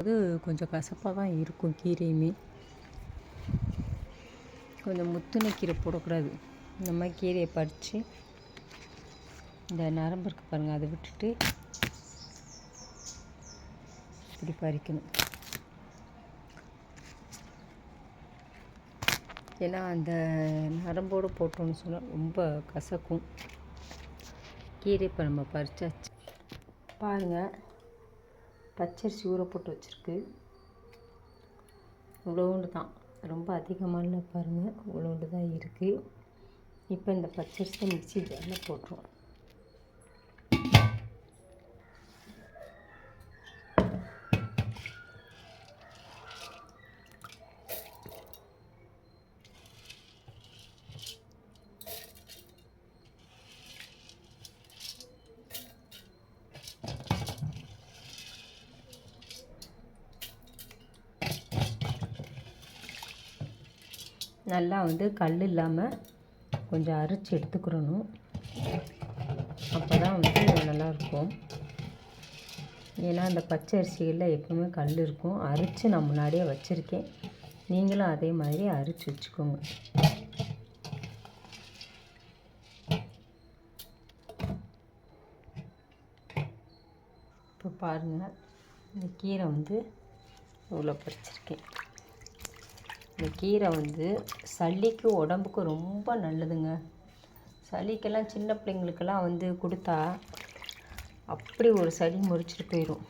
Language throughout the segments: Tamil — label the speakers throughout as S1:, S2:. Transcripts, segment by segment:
S1: அது கொஞ்சம் கசப்பாக தான் இருக்கும் கீரையுமே. கொஞ்சம் முத்துன கீரை போடக்கூடாது. இந்த மாதிரி கீரையை பறித்து இந்த நரம்பு இருக்கு பாருங்கள் அதை விட்டுட்டு இப்படி பறிக்கணும். ஏன்னா அந்த நரம்போடு போட்டோம்னு சொன்னால் ரொம்ப கசக்கும். கீரை இப்போ நம்ம பறிச்சாச்சு. பாருங்கள் பச்சரிசி ஊற போட்டு வச்சுருக்கு. இவ்வளோண்டு தான். ரொம்ப அதிகமாக இல்லை பாருங்கள் இவ்வளோண்டு தான் இருக்குது இப்போ இந்த பச்சரிசியை மிக்சி ஜாரில் போட்டுருவோம். நல்லா வந்து கல் இல்லாமல் கொஞ்சம் அரைச்சி எடுத்துக்கிறணும். அப்போ தான் வந்து நல்லாயிருக்கும் ஏன்னா அந்த பச்சை அரிசிகளில் எப்பவுமே கல் இருக்கும். அரித்து நான் முன்னாடியே வச்சுருக்கேன். நீங்களும் அதே மாதிரி அரிச்சு வச்சுக்கோங்க. இப்போ பாருங்கள் இந்த கீரை வந்து இவ்வளோ பறிச்சிருக்கேன். இந்த கீரை வந்து சளிக்கு உடம்புக்கு ரொம்ப நல்லதுங்க. சளிக்கெல்லாம் சின்ன பிள்ளைங்களுக்கெல்லாம் வந்து கொடுத்தா அப்படி ஒரு சளி முறிச்சிட்டு போயிடும்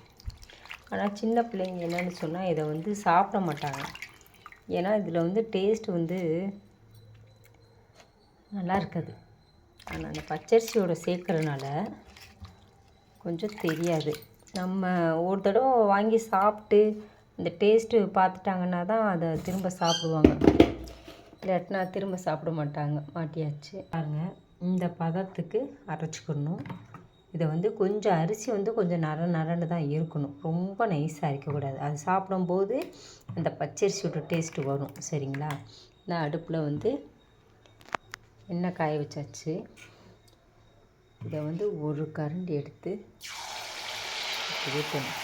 S1: ஆனால் சின்ன பிள்ளைங்க என்னென்னு சொன்னால் இதை வந்து சாப்பிட மாட்டாங்க. ஏன்னா இதில் வந்து டேஸ்ட் வந்து நல்லா இருக்காது. ஆனால் அந்த பச்சரிசியோட சேர்க்கறனால கொஞ்சம் தெரியாது. நம்ம ஒரு தடவை வாங்கி சாப்பிட்டு இந்த டேஸ்ட்டு பார்த்துட்டாங்கன்னா தான் அதை திரும்ப சாப்பிடுவாங்க. இல்லாட்டினா திரும்ப சாப்பிட மாட்டாங்க. மாட்டியாச்சு. பாருங்க இந்த பதத்துக்கு அரைச்சிக்கணும். இதை வந்து கொஞ்சம் அரிசி வந்து கொஞ்சம் நர நரன்னு தான் இருக்கணும். ரொம்ப நைஸாக இருக்கக்கூடாது அது சாப்பிடும்போது அந்த பச்சரிசியோட டேஸ்ட்டு வரும். சரிங்களா? நான் அடுப்பில் வந்து எண்ணெய் காய வச்சாச்சு. இதை வந்து ஒரு கரண்டி எடுத்து ஊற்றணும்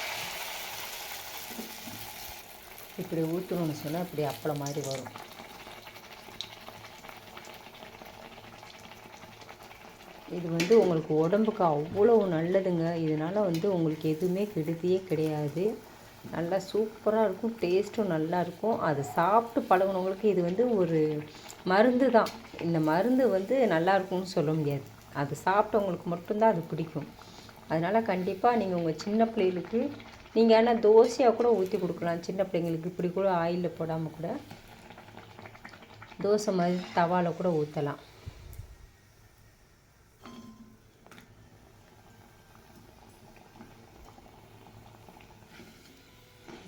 S1: இப்படி ஊற்றணும்னு சொன்னால் இப்படி அப்பளம் மாதிரி வரும். இது வந்து உங்களுக்கு உடம்புக்கு அவ்வளோ நல்லதுங்க. இதனால் வந்து உங்களுக்கு எதுவுமே கெடுதியே கிடையாது. நல்லா சூப்பராக இருக்கும். டேஸ்ட்டும் நல்லாயிருக்கும் அது அதை சாப்பிட்டு பழகுனவங்களுக்கு இது வந்து ஒரு மருந்து தான். இந்த மருந்து வந்து நல்லாயிருக்கும்னு சொல்ல முடியாது. அது சாப்பிட்டவங்களுக்கு மட்டும்தான் அது பிடிக்கும். அதனால் கண்டிப்பாக நீங்கள் உங்கள் சின்ன பிள்ளைகளுக்கு நீங்கள் ஆனால் தோசையாக கூட ஊற்றி கொடுக்கலாம். சின்ன பிள்ளைங்களுக்கு இப்படி கூட ஆயிலில் போடாமல் கூட. தோசை மாதிரி தவாவில் கூட ஊற்றலாம்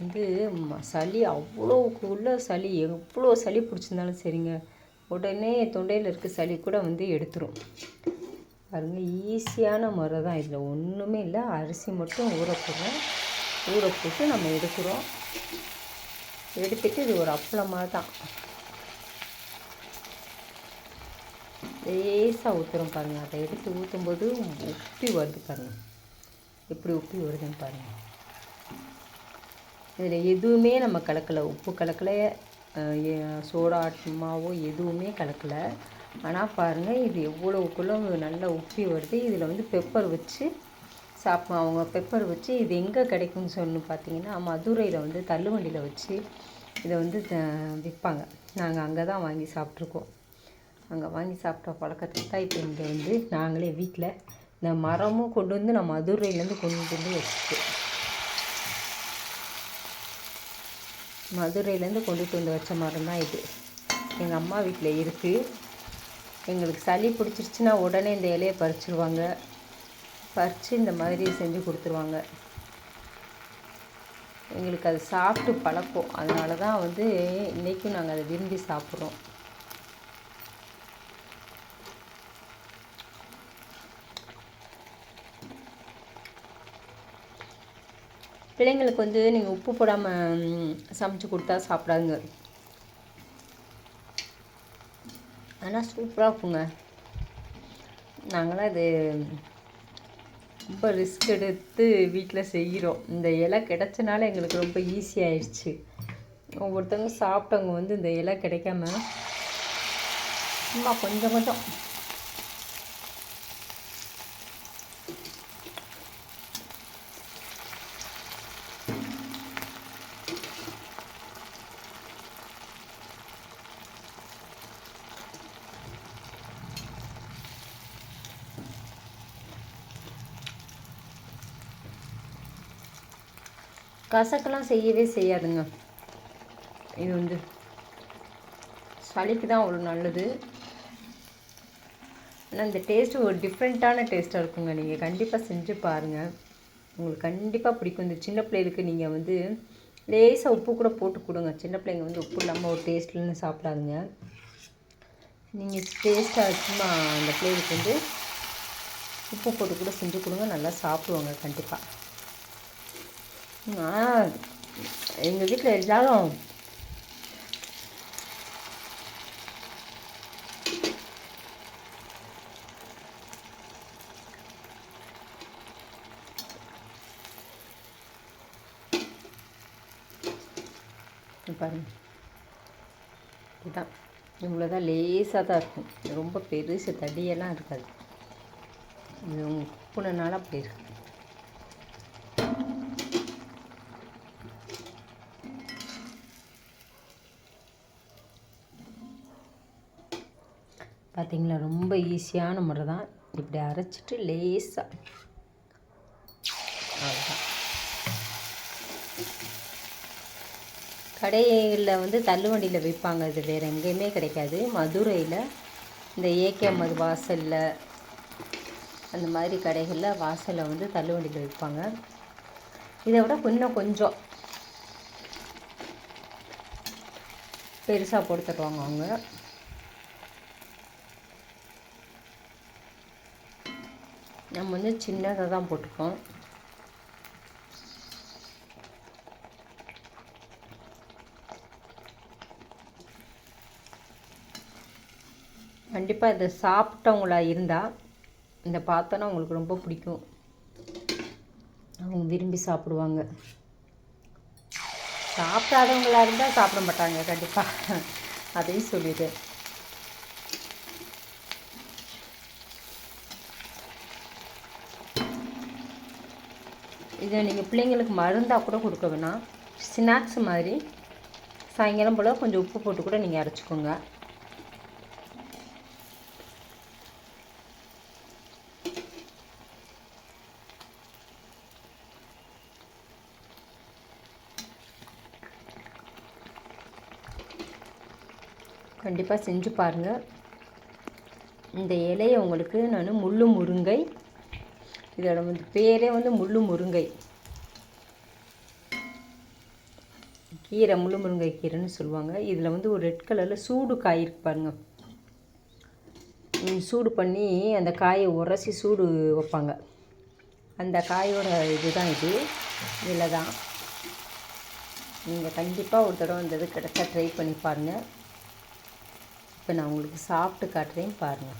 S1: வந்து ம- சளி அவ்வளோக்கு உள்ள சளி. எவ்வளோ சளி பிடிச்சிருந்தாலும் சரிங்க. உடனே தொண்டையில் இருக்க சளி கூட வந்து எடுத்துரும். பாருங்கள் ஈஸியான முறை தான். இதில் ஒன்றுமே இல்லை. அரிசி மட்டும் ஊற போடுறோம் ஊற போட்டு நம்ம எடுக்கிறோம். எடுத்துட்டு இது ஒரு அப்பளமாக தான். லேசாக ஊற்றுறோம் பாருங்கள் அதை எடுத்து ஊற்றும்போது உப்பி வருது பாருங்கள் எப்படி உப்பி வருதுன்னு பாருங்கள் இதில் எதுவுமே நம்ம கலக்கலை. உப்பு கலக்கலை. சோடா மாவோ எதுவுமே கலக்கலை. ஆனால் பாருங்கள் இது எவ்வளோக்குள்ளே நல்லா உப்பி வருது. இதில் வந்து பெப்பர் வச்சு சாப் அவங்க பெப்பர் வச்சு இது எங்கே கிடைக்கும்னு சொன்னு பார்த்தீங்கன்னா மதுரையில் வந்து தள்ளுவண்டியில் வச்சு இதை வந்து த- விற்பாங்க. நாங்கள் அங்கே தான் வாங்கி சாப்பிட்ருக்கோம் அங்கே வாங்கி சாப்பிட்ட பழக்கத்துக்கு தான் இப்போ இங்கே வந்து நாங்களே வீட்டில் இந்த மரமும் கொண்டு வந்து நான் மதுரையிலேருந்து கொண்டு வந்து வச்சுட்டு மதுரையிலேருந்து கொண்டுட்டு வந்து வச்ச மரம் தான் இது. எங்கள் அம்மா வீட்டில் இருக்குது எங்களுக்கு சளி பிடிச்சிருச்சுன்னா உடனே இந்த இலையை பறிச்சிருவாங்க. பறித்து இந்த மாதிரி செஞ்சு கொடுத்துருவாங்க. எங்களுக்கு அது சாப்பிட்டு பழக்கம். அதனால தான் வந்து இன்றைக்கும் நாங்கள் அதை விரும்பி சாப்பிட்றோம். பிள்ளைங்களுக்கு வந்து நீங்கள் உப்பு போடாமல் சமைச்சு கொடுத்தா சாப்பிடாதுங்க. ஆனால் சூப்பராக இருக்குங்க. நாங்களாம் இது ரொம்ப ரிஸ்க் எடுத்து வீட்டில் செய்கிறோம் இந்த இலை கிடச்சனால எங்களுக்கு ரொம்ப ஈஸி ஆயிடுச்சு. ஒவ்வொருத்தவங்க சாப்பிட்டவங்க வந்து இந்த இலை கிடைக்காம சும்மா கொஞ்சம் கொஞ்சம் கசக்கெல்லாம் செய்யவே செய்யாதுங்க. இது வந்து சளிக்கு தான் அவ்வளோ நல்லது. ஆனால் இந்த டேஸ்ட்டு ஒரு டிஃப்ரெண்ட்டான டேஸ்ட்டாக இருக்குங்க. நீங்கள் கண்டிப்பாக செஞ்சு பாருங்கள் உங்களுக்கு கண்டிப்பாக பிடிக்கும். இந்த சின்ன பிள்ளைகளுக்கு நீங்கள் வந்து லேசாக உப்பு கூட போட்டு கொடுங்க. சின்ன பிள்ளைங்க வந்து உப்பு இல்லாமல் ஒரு டேஸ்ட்லன்னு சாப்பிடாதுங்க. நீங்கள் டேஸ்ட்டாக சும்மா அந்த பிள்ளைகளுக்கு வந்து உப்பு போட்டு கூட செஞ்சு கொடுங்க. நல்லா சாப்பிடுவாங்க கண்டிப்பாக Ah, நான் எங்கள் வீட்டில் எல்லாரும். பாருங்க. இதுதான் இவ்வளோ தான் லேசாக தான் இருக்கும். ரொம்ப பெருசு தடியெல்லாம் இருக்காது. இது உப்புனனால அப்படி இருக்குது பார்த்தீங்களா ரொம்ப ஈஸியான முறை தான். இப்படி அரைச்சிட்டு லேசாக அவ்வளோதான் கடைகளில் வந்து தள்ளுவண்டியில் விற்பாங்க இது வேறு எங்கேயுமே கிடைக்காது. மதுரையில் இந்த ஏகே மது வாசலில் அந்த மாதிரி கடைகளில் வாசலில் வந்து தள்ளுவண்டியில் விற்பாங்க இதை விட இன்னும் கொஞ்சம் பெருசாக போட்டு தருவாங்க அவங்க. நம்ம வந்து சின்னதாக தான் போட்டுக்கோம் கண்டிப்பாக இதை சாப்பிட்டவங்களா இருந்தால் இந்த பார்த்தோன்னா அவங்களுக்கு ரொம்ப பிடிக்கும். அவங்க விரும்பி சாப்பிடுவாங்க. சாப்பிடாதவங்களா இருந்தால் சாப்பிட மாட்டாங்க கண்டிப்பாக அதையும் சொல்லிடு இதை நீங்கள் பிள்ளைங்களுக்கு மருந்தாக கூட கொடுக்க வேணாம். ஸ்நாக்ஸ் மாதிரி. சாயங்காலம் போல் கொஞ்சம் உப்பு போட்டு கூட நீங்கள் அரைச்சிக்கோங்க. கண்டிப்பாக செஞ்சு பாருங்கள் இந்த இலையை உங்களுக்கு நான் முள் முருங்கை இதோட வந்து பேரே வந்து முள்ளு முருங்கை. கீரை முள்ளு முருங்கை கீரைன்னு சொல்லுவாங்க. இதில் வந்து ஒரு ரெட் கலரில் சூடு காய் இருக்கு பாருங்கள் சூடு பண்ணி அந்த காயை உரசி சூடு வைப்பாங்க. அந்த காயோட இதுதான் இது. இதில் தான் நீங்கள் கண்டிப்பாக ஒரு தடவை இந்த இது கிடச்சா ட்ரை பண்ணி பாருங்கள் இப்போ நான் உங்களுக்கு சாப்பிட்டு காட்டுறேன் பாருங்கள்